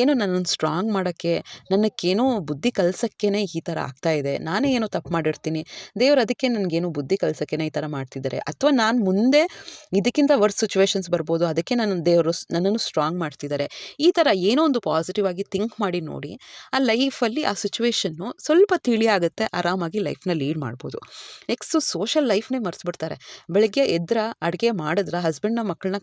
ಏನೋ ನನ್ನನ್ನು ಸ್ಟ್ರಾಂಗ್ ಮಾಡೋಕ್ಕೆ ನನಗೇನೋ ಬುದ್ಧಿ ಕಲ್ಸೋಕ್ಕೇ ಈ ಥರ ಆಗ್ತಾ ಇದೆ. ನಾನೇ ಏನೋ ತಪ್ಪು ಮಾಡಿರ್ತೀನಿ. ದೇವ್ರು ಅದಕ್ಕೆ ನನಗೇನೋ ಬುದ್ಧಿ ಕಲ್ಸೋಕ್ಕೇನೆ ಈ ಥರ ಮಾಡ್ತಿದ್ದಾರೆ. ಅಥವಾ ನಾನು ಮುಂದೆ ಇದಕ್ಕಿಂತ ವರ್ಸ್ ಸಿಚುವೇಶನ್ಸ್ ಬರ್ಬೋದು. ಅದಕ್ಕೆ ನನ್ನ ದೇವರು ನನ್ನನ್ನು ಸ್ಟ್ರಾಂಗ್ ಮಾಡ್ತಿದ್ದಾರೆ. ಈ ಥರ ಏನೋ ಒಂದು ಪಾಸಿಟಿವ್ ಆಗಿ ಥಿಂಕ್ ಮಾಡಿ ನೋಡಿ, ಆ ಲೈಫಲ್ಲಿ ಆ ಸಿಚುವೇಶನ್ನು ಸ್ವಲ್ಪ ತಿಳಿಯಾಗುತ್ತೆ ಆರಾಮಾಗಿ ಲೈಫ್ನ ಲೀಡ್ ಮಾಡ್ಬೋದು. ನೆಕ್ಸ್ಟು ಸೋಷಲ್ ಲೈಫ್ನೇ ಮರೆಸ್ಬಿಡ್ತಾರೆ. ಬೆಳಗ್ಗೆ ಎದ್ರ ಅಡುಗೆ ಮಾಡಿದ್ರೆ ಹಸ್ಬೆಂಡ್ನ ಮಕ್ಕಳನ್ನ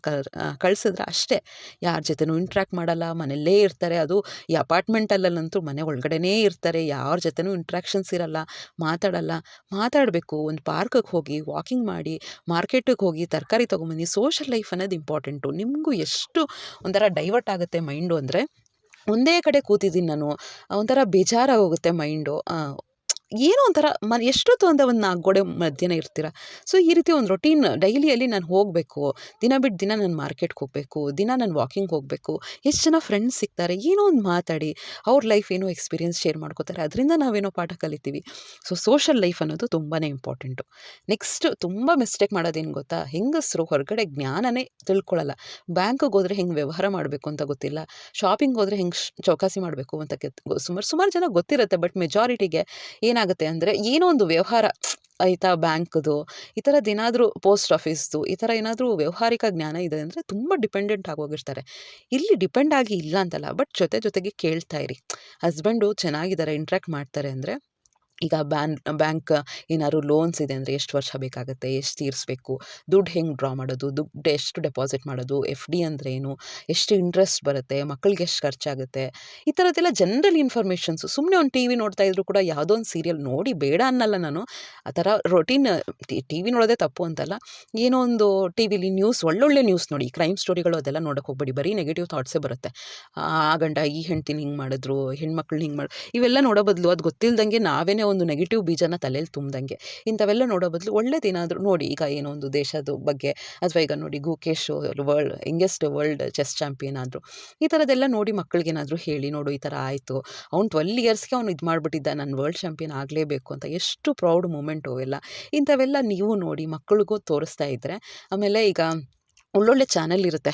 ಕಳಿಸಿದ್ರೆ ಅಷ್ಟೇ. ಯಾರ ಜೊತೆನೂ ಇಂಟ್ರ್ಯಾಕ್ಟ್ ಮಾಡಲ್ಲ, ಮನೆಯಲ್ಲೇ ಇರ್ತಾರೆ ಅದು. ಈ ಅಪಾರ್ಟ್ಮೆಂಟಲ್ಲಂತೂ ಮನೆ ಒಳಗಡೆನೇ ಇರ್ತಾರೆ, ಯಾರ ಜೊತೆನೂ ಇಂಟ್ರ್ಯಾಕ್ಷನ್ಸ್ ಇರಲ್ಲ, ಮಾತಾಡಲ್ಲ. ಮಾತಾಡಬೇಕು, ಒಂದು ಪಾರ್ಕಿಗೆ ಹೋಗಿ ವಾಕಿಂಗ್ ಮಾಡಿ ಮಾರ್ಕೆಟಿಗೆ ಹೋಗಿ, ತರಕಾರಿ ತೊಗೊಂಬನ್ನಿ ಸೋಷಲ್ ಲೈಫ್ ಅನ್ನೋದು ಇಂಪಾರ್ಟೆಂಟು ನಿಮಗೂ ಎಷ್ಟು ಒಂಥರ ಡೈವರ್ಟ್ ಆಗುತ್ತೆ ಮೈಂಡು ಅಂದರೆ ಒಂದೇ ಕಡೆ ಕೂತಿದ್ದೀನಿ ನಾನು ಒಂಥರ ಬೇಜಾರಾಗೋಗುತ್ತೆ ಮೈಂಡು. ಏನೋ ಒಂಥರ ಮ, ಎಷ್ಟೊತ್ತು ಅಂದರೆ ಒಂದು ನಾಲ್ಕು ಗೋಡೆ ಮಧ್ಯಾಹ್ನ ಇರ್ತೀರ. ಸೊ ಈ ರೀತಿ ಒಂದು ರೊಟೀನ್ ಡೈಲಿಯಲ್ಲಿ ನಾನು ಹೋಗಬೇಕು. ದಿನ ಬಿಟ್ಟು ದಿನ ನಾನು ಮಾರ್ಕೆಟ್ಗೆ ಹೋಗಬೇಕು. ದಿನ ನಾನು ವಾಕಿಂಗ್ ಹೋಗಬೇಕು. ಎಷ್ಟು ಜನ ಫ್ರೆಂಡ್ಸ್ ಸಿಗ್ತಾರೆ. ಏನೋ ಒಂದು ಮಾತಾಡಿ. ಅವ್ರ ಲೈಫ್ ಏನೋ ಎಕ್ಸ್ಪೀರಿಯನ್ಸ್ ಶೇರ್ ಮಾಡ್ಕೋತಾರೆ. ಅದರಿಂದ ನಾವೇನೋ ಪಾಠ ಕಲಿತೀವಿ. ಸೊ ಸೋಷಲ್ ಲೈಫ್ ಅನ್ನೋದು ತುಂಬಾ ಇಂಪಾರ್ಟೆಂಟು ನೆಕ್ಸ್ಟ್ ತುಂಬ ಮಿಸ್ಟೇಕ್ ಮಾಡೋದೇನು ಗೊತ್ತಾ? ಹೆಂಗಸರು ಹೊರಗಡೆ ಜ್ಞಾನನೇ ತಿಳ್ಕೊಳ್ಳಲ್ಲ ಬ್ಯಾಂಕ್ಗೆ ಹೋದರೆ ಹೆಂಗೆ ವ್ಯವಹಾರ ಮಾಡಬೇಕು ಅಂತ ಗೊತ್ತಿಲ್ಲ. ಶಾಪಿಂಗ್ ಹೋದರೆ ಹೆಂಗೆ ಚೌಕಾಸಿ ಮಾಡಬೇಕು ಅಂತ ಸುಮಾರು ಸುಮಾರು ಜನ ಗೊತ್ತಿರುತ್ತೆ. ಬಟ್ ಮೆಜಾರಿಟಿಗೆ ಏನಾಗುತ್ತೆ ಅಂದರೆ ಏನೋ ಒಂದು ವ್ಯವಹಾರ ಆಯಿತಾ ಬ್ಯಾಂಕ್ದು, ಈ ಥರದ್ದು ಏನಾದರೂ ಪೋಸ್ಟ್ ಆಫೀಸ್ದು, ಈ ಥರ ಏನಾದರೂ ವ್ಯವಹಾರಿಕ ಜ್ಞಾನ ಇದೆ ಅಂದರೆ ತುಂಬ ಡಿಪೆಂಡೆಂಟ್ ಆಗೋಗಿರ್ತಾರೆ. ಇಲ್ಲಿ ಡಿಪೆಂಡ್ ಆಗಿ ಇಲ್ಲ ಅಂತಲ್ಲ, ಬಟ್ ಜೊತೆ ಜೊತೆಗೆ ಕೇಳ್ತಾ ಇರಿ. ಹಸ್ಬೆಂಡು ಚೆನ್ನಾಗಿದ್ದಾರೆ ಇಂಟ್ರ್ಯಾಕ್ಟ್ ಮಾಡ್ತಾರೆ ಅಂದರೆ ಈಗ ಬ್ಯಾನ್, ಬ್ಯಾಂಕ್ ಏನಾದ್ರು ಲೋನ್ಸ್ ಇದೆ ಅಂದರೆ ಎಷ್ಟು ವರ್ಷ ಬೇಕಾಗುತ್ತೆ, ಎಷ್ಟು ತೀರಿಸ್ಬೇಕು, ದುಡ್ಡು ಹೆಂಗೆ ಡ್ರಾ ಮಾಡೋದು, ದುಡ್ಡು ಎಷ್ಟು ಡೆಪಾಸಿಟ್ ಮಾಡೋದು ಎಫ್ ಡಿ ಅಂದರೆ ಏನು, ಎಷ್ಟು ಇಂಟ್ರೆಸ್ಟ್ ಬರುತ್ತೆ ಮಕ್ಕಳಿಗೆ ಎಷ್ಟು ಖರ್ಚಾಗುತ್ತೆ, ಈ ಥರದ್ದೆಲ್ಲ ಜನರಲ್ ಇನ್ಫಾರ್ಮೇಷನ್ಸು. ಸುಮ್ಮನೆ ಒಂದು ಟಿ ವಿ ನೋಡ್ತಾ ಇದ್ರು ಕೂಡ ಯಾವುದೋ ಒಂದು ಸೀರಿಯಲ್ ನೋಡಿ ಬೇಡ ಅನ್ನಲ್ಲ ನಾನು. ಆ ಥರ ರೊಟೀನ್, ಟಿ ವಿ ನೋಡೋದೇ ತಪ್ಪು ಅಂತಲ್ಲ. ಏನೋ ಒಂದು ಟಿ ವಿಲಿ ನ್ಯೂಸ್, ಒಳ್ಳೊಳ್ಳೆ ನ್ಯೂಸ್ ನೋಡಿ, ಕ್ರೈಮ್ ಸ್ಟೋರಿಗಳು ಅದೆಲ್ಲ ನೋಡೋಕೆ ಹೋಗ್ಬೇಡಿ. ಬರೀ ನೆಗೆಟಿವ್ ಥಾಟ್ಸೇ ಬರುತ್ತೆ. ಆ ಗಂಡ ಈ ಹೆಂಡ್ತಿನ ಹಿಂಗೆ ಮಾಡಿದ್ರು ಹೆಣ್ಮಕ್ಳು ಹಿಂಗೆ ಮಾಡಿ, ಇವೆಲ್ಲ ನೋಡೋ ಬದಲು ಅದು ಗೊತ್ತಿಲ್ಲದಂಗೆ ನಾವೇನೇ ಒಂದು ನೆಗೆಟಿವ್ ಬೀಜನ ತಲೆಯಲ್ಲಿ ತುಂಬ್ದಂಗೆ. ಇಂಥವೆಲ್ಲ ನೋಡೋ ಬದಲು ಒಳ್ಳೇದೇನಾದರೂ ನೋಡಿ. ಈಗ ಏನೋ ಒಂದು ದೇಶದ ಬಗ್ಗೆ ಅಥವಾ ಈಗ ನೋಡಿ Gukesh world youngest world chess champion ಆದರು. ಈ ಥರದ್ದೆಲ್ಲ ನೋಡಿ ಮಕ್ಕಳಿಗೇನಾದರೂ ಹೇಳಿ, ನೋಡು ಈ ಥರ ಆಯಿತು. ಅವ್ನು ಟ್ವೆಲ್ ಇಯರ್ಸ್ಗೆ ಅವ್ನು ಇದು ಮಾಡಿಬಿಟ್ಟಿದ್ದ, ನಾನು ವರ್ಲ್ಡ್ ಚಾಂಪಿಯನ್ ಆಗಲೇಬೇಕು ಅಂತ ಎಷ್ಟು ಪ್ರೌಡ್ ಮೂಮೆಂಟು ಎಲ್ಲ ಇಂಥವೆಲ್ಲ ನೀವು ನೋಡಿ ಮಕ್ಕಳಿಗೂ ತೋರಿಸ್ತಾ ಇದ್ದರೆ ಆಮೇಲೆ ಈಗ ಒಳ್ಳೊಳ್ಳೆ ಚಾನಲ್ ಇರುತ್ತೆ.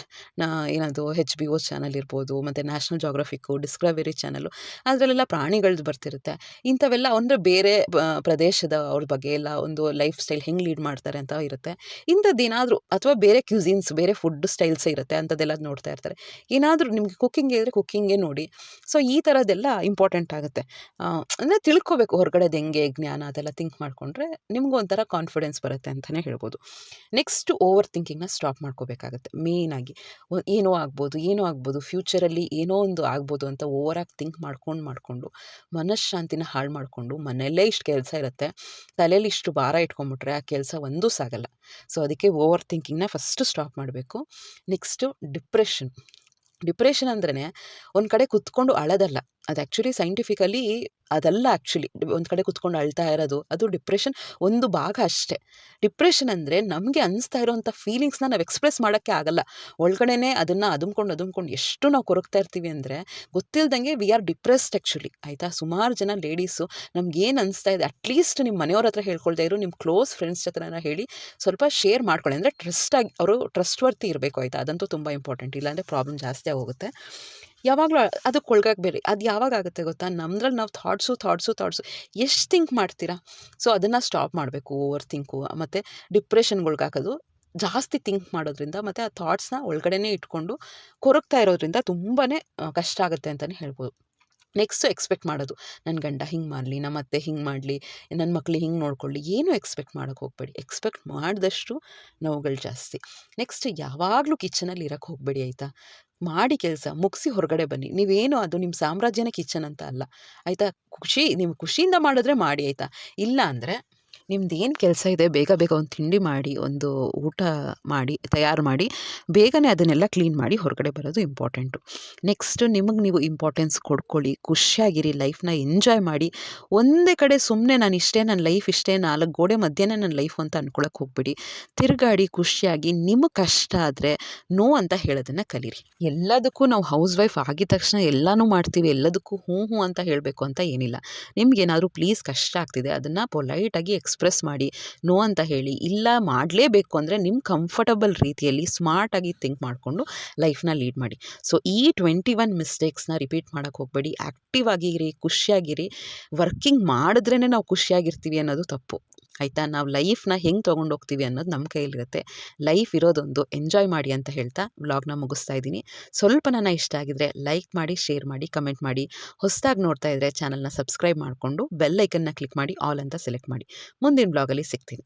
ಏನದು ಹೆಚ್ ಬಿ ಓ ಚಾನಲ್ ಇರ್ಬೋದು, ಮತ್ತು ನ್ಯಾಷನಲ್ ಜಾಗ್ರಫಿಕ್ಕು ಡಿಸ್ಕವರಿ ಚಾನಲ್ಲು ಅದರಲ್ಲೆಲ್ಲ ಪ್ರಾಣಿಗಳ್ದು ಬರ್ತಿರುತ್ತೆ. ಇಂಥವೆಲ್ಲ ಅಂದರೆ ಬೇರೆ ಪ್ರದೇಶದ ಅವ್ರ ಬಗ್ಗೆ ಎಲ್ಲ ಒಂದು ಲೈಫ್ ಸ್ಟೈಲ್ ಹೆಂಗೆ ಲೀಡ್ ಮಾಡ್ತಾರೆ ಅಂತ ಇರುತ್ತೆ. ಇಂಥದ್ದೇನಾದರೂ ಅಥವಾ ಬೇರೆ ಕ್ಯೂಸಿನ್ಸ್, ಬೇರೆ ಫುಡ್ ಸ್ಟೈಲ್ಸ್ ಇರುತ್ತೆ ಅಂಥದ್ದೆಲ್ಲ ನೋಡ್ತಾ ಇರ್ತಾರೆ. ಏನಾದರೂ ನಿಮಗೆ ಕುಕ್ಕಿಂಗ್ ಇದ್ದರೆ ಕುಕ್ಕಿಂಗೇ ನೋಡಿ. ಸೊ, ಈ ಥರದ್ದೆಲ್ಲ ಇಂಪಾರ್ಟೆಂಟ್ ಆಗುತ್ತೆ. ಅಂದರೆ ತಿಳ್ಕೊಬೇಕು ಹೊರಗಡೆದು ಹೆಂಗೆ ಜ್ಞಾನ ಅದೆಲ್ಲ ಥಿಂಕ್ ಮಾಡಿಕೊಂಡ್ರೆ ನಿಮಗೂ ಒಂಥರ ಕಾನ್ಫಿಡೆನ್ಸ್ ಬರುತ್ತೆ ಅಂತಲೇ ಹೇಳ್ಬೋದು. ನೆಕ್ಸ್ಟ್ ಓವರ್ ಥಿಂಕಿಂಗ್ನ ಸ್ಟಾಪ್ ಮಾಡ್ಕೋಬೇಕಾಗತ್ತೆ ಮೇಯ್ನಾಗಿ ಏನೋ ಆಗ್ಬೋದು ಏನೋ ಆಗ್ಬೋದು ಫ್ಯೂಚರಲ್ಲಿ ಏನೋ ಒಂದು ಆಗ್ಬೋದು ಅಂತ ಓವರಾಗಿ ಥಿಂಕ್ ಮಾಡ್ಕೊಂಡು ಮಾಡಿಕೊಂಡು ಮನಃಶಾಂತಿನ ಹಾಳು ಮಾಡಿಕೊಂಡು, ಮನೆಯಲ್ಲೇ ಇಷ್ಟು ಕೆಲಸ ಇರುತ್ತೆ ತಲೆಯಲ್ಲಿ ಇಷ್ಟು ಭಾರ ಇಟ್ಕೊಂಡ್ಬಿಟ್ರೆ ಆ ಕೆಲಸ ಒಂದೂ ಸಾಗಲ್ಲ. ಸೊ ಅದಕ್ಕೆ ಓವರ್ ಥಿಂಕಿಂಗ್ನ ಫಸ್ಟು ಸ್ಟಾಪ್ ಮಾಡಬೇಕು. ನೆಕ್ಸ್ಟು ಡಿಪ್ರೆಷನ್ ಡಿಪ್ರೆಷನ್ ಅಂದ್ರೆ ಒಂದು ಕಡೆ ಕುತ್ಕೊಂಡು ಅಳೋದಲ್ಲ. ಅದು ಆ್ಯಕ್ಚುಲಿ ಸೈಂಟಿಫಿಕಲಿ ಅದಲ್ಲ ಆ್ಯಕ್ಚುಲಿ ಒಂದು ಕಡೆ ಕುತ್ಕೊಂಡು ಅಳ್ತಾ ಇರೋದು, ಅದು ಡಿಪ್ರೆಷನ್ ಒಂದು ಭಾಗ ಅಷ್ಟೇ. ಡಿಪ್ರೆಷನ್ ಅಂದರೆ ನಮಗೆ ಅನಿಸ್ತಾ ಇರೋವಂಥ ಫೀಲಿಂಗ್ಸ್ನ ನಾವು ಎಕ್ಸ್ಪ್ರೆಸ್ ಮಾಡೋಕ್ಕೆ ಆಗಲ್ಲ. ಒಳಗಡೆನೇ ಅದನ್ನು ಅದುಮ್ಕೊಂಡು ಅದುಮ್ಕೊಂಡು ಎಷ್ಟು ನಾವು ಕೊರಗ್ತಾ ಇರ್ತೀವಿ ಅಂದರೆ ಗೊತ್ತಿಲ್ದಂಗೆ ವಿ ಆರ್ ಡಿಪ್ರೆಸ್ಡ್ ಆ್ಯಕ್ಚುಲಿ ಆಯಿತಾ? ಸುಮಾರು ಜನ ಲೇಡೀಸು ನಮ್ಗೆ ಏನು ಅನಿಸ್ತಾ ಇದೆ ಅಟ್ಲೀಸ್ಟ್ ನಿಮ್ಮ ಮನೆಯವ್ರ ಹತ್ರ ಹೇಳ್ಕೊಳ್ತಾ ಇರೋ ನಿಮ್ಮ ಕ್ಲೋಸ್ ಫ್ರೆಂಡ್ಸ್ ಹತ್ರನ ಹೇಳಿ ಸ್ವಲ್ಪ ಶೇರ್ ಮಾಡ್ಕೊಳ್ಳಿ. ಅಂದರೆ ಟ್ರಸ್ಟ್ ಆಗಿ, ಅವರು ಟ್ರಸ್ಟ್ ವರ್ತಿ ಇರಬೇಕು ಆಯಿತಾ? ಅದಂತೂ ತುಂಬ ಇಂಪಾರ್ಟೆಂಟ್ ಇಲ್ಲಾಂದರೆ ಪ್ರಾಬ್ಲಮ್ ಜಾಸ್ತಿ ಆಗೋಗುತ್ತೆ ಯಾವಾಗಲೂ ಅದಕ್ಕೆ ಒಳಗಾಗಬೇಡಿ ಅದು ಯಾವಾಗ ಆಗುತ್ತೆ ಗೊತ್ತಾ? ನಮ್ದ್ರಲ್ಲಿ ನಾವು ಥಾಟ್ಸು ಥಾಟ್ಸು ಥಾಟ್ಸು. ಎಷ್ಟು ಥಿಂಕ್ ಮಾಡ್ತೀರಾ? ಸೊ, ಅದನ್ನು ಸ್ಟಾಪ್ ಮಾಡಬೇಕು, ಓವರ್ ಥಿಂಕು. ಮತ್ತು ಡಿಪ್ರೆಷನ್ಗೊಳಗಾಕೋದು ಜಾಸ್ತಿ ಥಿಂಕ್ ಮಾಡೋದ್ರಿಂದ ಮತ್ತು ಆ ಥಾಟ್ಸ್ನ ಒಳಗಡೆನೇ ಇಟ್ಕೊಂಡು ಕೊರಗ್ತಾ ಇರೋದ್ರಿಂದ ತುಂಬಾ ಕಷ್ಟ ಆಗುತ್ತೆ ಅಂತಲೇ ಹೇಳ್ಬೋದು. ನೆಕ್ಸ್ಟು ಎಕ್ಸ್ಪೆಕ್ಟ್ ಮಾಡೋದು. ನನ್ನ ಗಂಡ ಹಿಂಗೆ ಮಾಡಲಿ ನಮ್ಮ ಅತ್ತೆ ಹಿಂಗೆ ಮಾಡಲಿ ನನ್ನ ಮಕ್ಳು ಹಿಂಗೆ ನೋಡ್ಕೊಳ್ಳಿ, ಏನೂ ಎಕ್ಸ್ಪೆಕ್ಟ್ ಮಾಡೋಕ್ಕೆ ಹೋಗಬೇಡಿ. ಎಕ್ಸ್ಪೆಕ್ಟ್ ಮಾಡಿದಷ್ಟು ನೋವುಗಳು ಜಾಸ್ತಿ. ನೆಕ್ಸ್ಟ್ ಯಾವಾಗಲೂ ಕಿಚನಲ್ಲಿ ಇರೋಕ್ಕೆ ಹೋಗಬೇಡಿ ಆಯಿತಾ? ಮಾಡಿ ಕೆಲಸ, ಮುಗಿಸಿ ಹೊರಗಡೆ ಬನ್ನಿ. ನೀವೇನು ಅದು ನಿಮ್ಮ ಸಾಮ್ರಾಜ್ಯನೇ ಕಿಚನ್ ಅಂತ ಅಲ್ಲ. ಆಯಿತಾ? ಖುಷಿ ನೀವು ಖುಷಿಯಿಂದ ಮಾಡಿದ್ರೆ ಮಾಡಿ ಆಯಿತಾ? ಇಲ್ಲ ಅಂದರೆ ನಿಮ್ದು ಏನು ಕೆಲಸ ಇದೆ? ಬೇಗ ಬೇಗ ಒಂದು ತಿಂಡಿ ಮಾಡಿ, ಒಂದು ಊಟ ಮಾಡಿ, ತಯಾರು ಮಾಡಿ, ಬೇಗನೆ ಅದನ್ನೆಲ್ಲ ಕ್ಲೀನ್ ಮಾಡಿ ಹೊರಗಡೆ ಬರೋದು ಇಂಪಾರ್ಟೆಂಟು ನೆಕ್ಸ್ಟ್ ನಿಮಗೆ ನೀವು ಇಂಪಾರ್ಟೆನ್ಸ್ ಕೊಡ್ಕೊಳ್ಳಿ, ಖುಷಿಯಾಗಿರಿ ಲೈಫ್ನ ಎಂಜಾಯ್ ಮಾಡಿ. ಒಂದೇ ಕಡೆ ಸುಮ್ಮನೆ ನಾನು ಇಷ್ಟೇ ನನ್ನ ಲೈಫ್ ಇಷ್ಟೇ, ನಾಲ್ಕು ಗೋಡೆ ಮಧ್ಯಾಹ್ನ ನನ್ನ ಲೈಫ್ ಅಂತ ಅಂದ್ಕೊಳಕ್ಕೆ ಹೋಗ್ಬಿಡಿ. ತಿರುಗಾಡಿ, ಖುಷಿಯಾಗಿ, ನಿಮಗೆ ಕಷ್ಟ ಆದರೆ ನೋ ಅಂತ ಹೇಳೋದನ್ನು ಕಲೀರಿ. ಎಲ್ಲದಕ್ಕೂ ನಾವು ಹೌಸ್ ವೈಫ್ ಆಗಿದ ತಕ್ಷಣ ಎಲ್ಲನೂ ಮಾಡ್ತೀವಿ, ಎಲ್ಲದಕ್ಕೂ ಹ್ಞೂ ಹ್ಞೂ ಅಂತ ಹೇಳಬೇಕು ಅಂತ ಏನಿಲ್ಲ. ನಿಮ್ಗೇನಾದರೂ ಪ್ಲೀಸ್ ಕಷ್ಟ ಆಗ್ತಿದೆ, ಅದನ್ನು ಪೊಲೈಟಾಗಿ ಎಕ್ಸ್ಪ್ರೆಸ್ ಮಾಡಿ ನೋ ಅಂತ ಹೇಳಿ, ಇಲ್ಲ ಮಾಡಲೇಬೇಕು ಅಂದರೆ ನಿಮ್ಮ ಕಂಫರ್ಟಬಲ್ ರೀತಿಯಲ್ಲಿ ಸ್ಮಾರ್ಟಾಗಿ ಥಿಂಕ್ ಮಾಡಿಕೊಂಡು ಲೈಫ್ನ ಲೀಡ್ ಮಾಡಿ. ಸೊ ಈ ಟ್ವೆಂಟಿ ಒನ್ ಮಿಸ್ಟೇಕ್ಸ್ನ ರಿಪೀಟ್ ಮಾಡೋಕ್ಕೆ ಹೋಗಬೇಡಿ. ಆ್ಯಕ್ಟಿವ್ ಆಗಿರಿ, ಖುಷಿಯಾಗಿರಿ. ವರ್ಕಿಂಗ್ ಮಾಡಿದ್ರೇ ನಾವು ಖುಷಿಯಾಗಿರ್ತೀವಿ ಅನ್ನೋದು ತಪ್ಪು. ಆಯಿತಾ? ನಾವು ಲೈಫ್ನ ಹೆಂಗೆ ತೊಗೊಂಡೋಗ್ತೀವಿ ಅನ್ನೋದು ನಮ್ಮ ಕೈಲಿರುತ್ತೆ. ಲೈಫ್ ಇರೋದೊಂದು ಎಂಜಾಯ್ ಮಾಡಿ ಅಂತ ಹೇಳ್ತಾ ವ್ಲಾಗ್ನ ಮುಗಿಸ್ತಾ ಇದ್ದೀನಿ. ಸ್ವಲ್ಪ ನನ್ನ ಇಷ್ಟ ಆಗಿದರೆ ಲೈಕ್ ಮಾಡಿ ಶೇರ್ ಮಾಡಿ ಕಮೆಂಟ್ ಮಾಡಿ. ಹೊಸದಾಗಿ ನೋಡ್ತಾ ಇದ್ದರೆ ಚಾನಲ್ನ ಸಬ್ಸ್ಕ್ರೈಬ್ ಮಾಡಿಕೊಂಡು ಬೆಲ್ ಐಕನ್ನ ಕ್ಲಿಕ್ ಮಾಡಿ ಆಲ್ ಅಂತ ಸೆಲೆಕ್ಟ್ ಮಾಡಿ. ಮುಂದಿನ ಬ್ಲಾಗಲ್ಲಿ ಸಿಗ್ತೀನಿ.